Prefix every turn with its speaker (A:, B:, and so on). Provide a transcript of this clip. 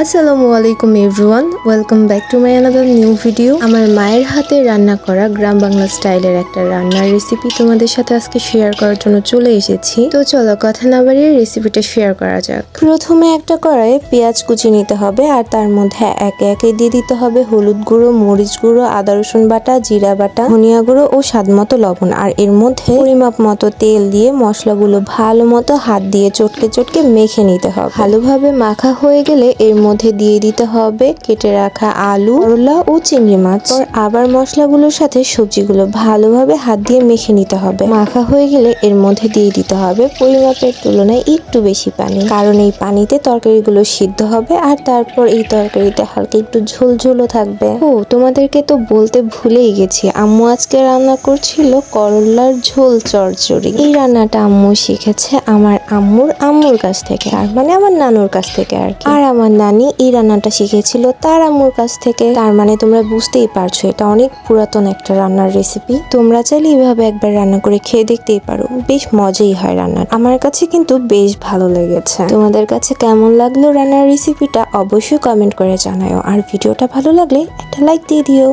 A: আসসালামু আলাইকুম everyone, welcome back to my another new video আমার মায়ের হাতে রান্না করা গ্রাম বাংলা স্টাইলের একটা রান্নার রেসিপি তোমাদের সাথে আজকে শেয়ার করার জন্য চলে এসেছি। তো চলো কথা না বাড়িয়ে রেসিপিটা শেয়ার করা যাক। প্রথমে একটা কড়াইয়ে পেঁয়াজ কুচি নিতে হবে আর তার মধ্যে একে একে দিয়ে দিতে হবে হলুদ গুঁড়ো, মরিচ গুঁড়ো, আদা, রসুন বাটা, জিরা বাটা, ধনিয়া গুঁড়ো ও স্বাদ মতো লবণ। আর এর মধ্যে পরিমাপ মতো তেল দিয়ে মশলাগুলো ভালো মতো হাত দিয়ে চটকে চটকে মেখে নিতে হবে। ভালোভাবে মাখা হয়ে গেলে এর মধ্যে দিয়ে দিতে হবে। কেটে রাখা আলু, করলা ও চিংড়ি মাছ। আবার মশলাগুলোর সাথে সবজিগুলো ভালোভাবে হাত দিয়ে মেখে নিতে হবে। মাখা হয়ে গেলে এর মধ্যে দিয়ে দিতে হবে পরিমাপের তুলনায় একটু বেশি পানি। কারণ এই পানিতে তরকারিগুলো সিদ্ধ হবে আর তারপর এই তরকারিতে হালকা একটু ঝোলঝোলও থাকবে। ও, তোমাদেরকে তো বলতে ভুলেই গেছি। আম্মু আজকে রান্না করছিল করলার ঝোল চচ্চড়ি এই রান্নাটা আম্মু শিখেছে আমার আম্মুর আম্মুর কাছ থেকে, আর মানে আমার নানুর কাছ থেকে আর আর আমার নানি এই রান্নাটা শিখেছিল, তার আম্মুর কাছ থেকে। তার মানে তোমরা বুঝতেই পারছ, এটা অনেক পুরাতন একটা রান্নার রেসিপি তোমরা চাইলে এইভাবে একবার রান্না করে খেয়ে দেখতেই পারো। বেশ মজাই হয় রান্না আমার কাছে কিন্তু বেশ ভালো লেগেছে। তোমাদের কাছে কেমন লাগল রান্নার রেসিপিটা অবশ্যই কমেন্ট করে জানাও আর ভিডিওটা ভালো লাগলে একটা লাইক দিয়ে দিও।